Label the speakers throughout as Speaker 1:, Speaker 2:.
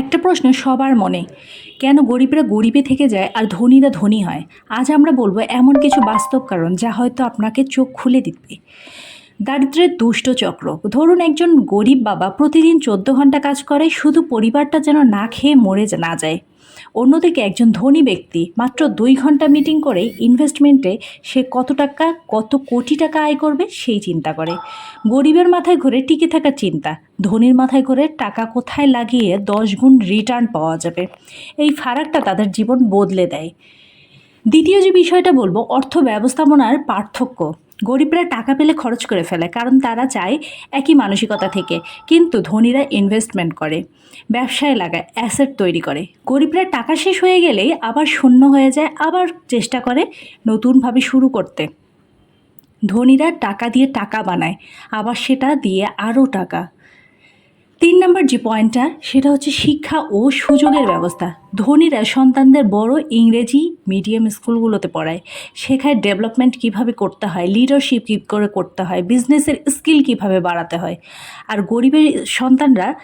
Speaker 1: একটা প্রশ্ন সবার মনে। কেন গরিবরা গরিবে থেকে যায় আর ধনীরা ধনী হয়? আজ আমরা বলব এমন কিছু বাস্তব কারণ যা হয়তো আপনাকে চোখ খুলে দিবে। দারিদ্রের দুষ্ট চক্র। ধরুন একজন গরিব বাবা প্রতিদিন চোদ্দ ঘণ্টা কাজ করে, শুধু পরিবারটা যেন না খেয়ে মরে না যায়। অন্যদিকে একজন ধনী ব্যক্তি মাত্র দুই ঘণ্টা মিটিং করে ইনভেস্টমেন্টে সে কত টাকা, কত কোটি টাকা আয় করবে সেই চিন্তা করে। গরিবের মাথায় ঘুরে টিকে থাকার চিন্তা, ধনীর মাথায় ঘুরে টাকা কোথায় লাগিয়ে দশ গুণ রিটার্ন পাওয়া যাবে। এই ফারাকটা তাদের জীবন বদলে দেয়। দ্বিতীয় যে বিষয়টা বলব অর্থ ব্যবস্থাপনার পার্থক্য। গরিবরা টাকা পেলে খরচ করে ফেলে, কারণ তারা চায় একই মানসিকতা থেকে। কিন্তু ধনীরা ইনভেস্টমেন্ট করে, ব্যবসায় লাগায় অ্যাসেট তৈরি করে। গরিবরা টাকা শেষ হয়ে গেলেই আবার শূন্য হয়ে যায়, আবার চেষ্টা করে নতুনভাবে শুরু করতে। ধনীরা টাকা দিয়ে টাকা বানায়, আবার সেটা দিয়ে আরও টাকা। তিন নম্বর যে পয়েন্টটা, সেটা হচ্ছে শিক্ষা ও সুযোগের ব্যবস্থা। ধনীরা সন্তানদের বড় ইংরেজি মিডিয়াম স্কুলগুলোতে পড়ায়। শেখায় ডেভেলপমেন্ট কীভাবে করতে হয়, লিডারশিপ কী করে করতে হয়, বিজনেসের স্কিল কীভাবে বাড়াতে হয়। আর গরিবের সন্তানরা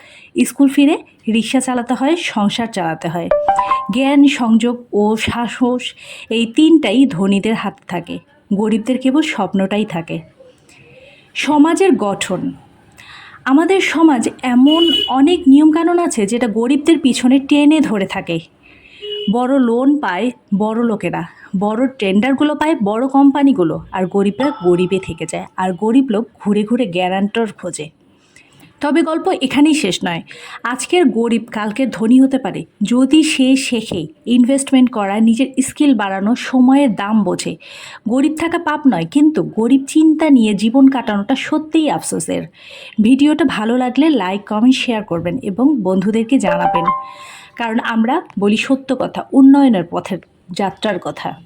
Speaker 1: স্কুল ফিরে রিক্সা চালাতে হয়, সংসার চালাতে হয়। জ্ঞান, সংযোগ ও সাহস, এই তিনটাই ধনীদের হাতে থাকে। গরিবদের কেবল স্বপ্নটাই থাকে। সমাজের গঠন। আমাদের সমাজ এমন অনেক নিয়মকানুন আছে যেটা গরিবদের পিছনে টেনে ধরে থাকে। বড় লোন পায় বড় লোকেরা, বড় টেন্ডারগুলো পায় বড় কোম্পানিগুলো আর গরিবরা গরিবে থেকে যায়, আর গরিব লোক ঘুরে ঘুরে গ্যারান্টর খোঁজে। তবে গল্প এখানেই শেষ নয়। আজকের গরিব কালকের ধনী হতে পারে। যদি সে শেখে ইনভেস্টমেন্ট করা, নিজের স্কিল বাড়ানো, সময়ের দাম বোঝে। গরিব থাকা পাপ নয়, কিন্তু গরিব চিন্তা নিয়ে জীবন কাটানোটা সত্যিই আফসোসের। ভিডিওটা ভালো লাগলে লাইক কমেন্ট শেয়ার করবেন এবং বন্ধুদেরকে জানাবেন। কারণ আমরা বলি সত্য কথা, উন্নয়নের পথের যাত্রার কথা।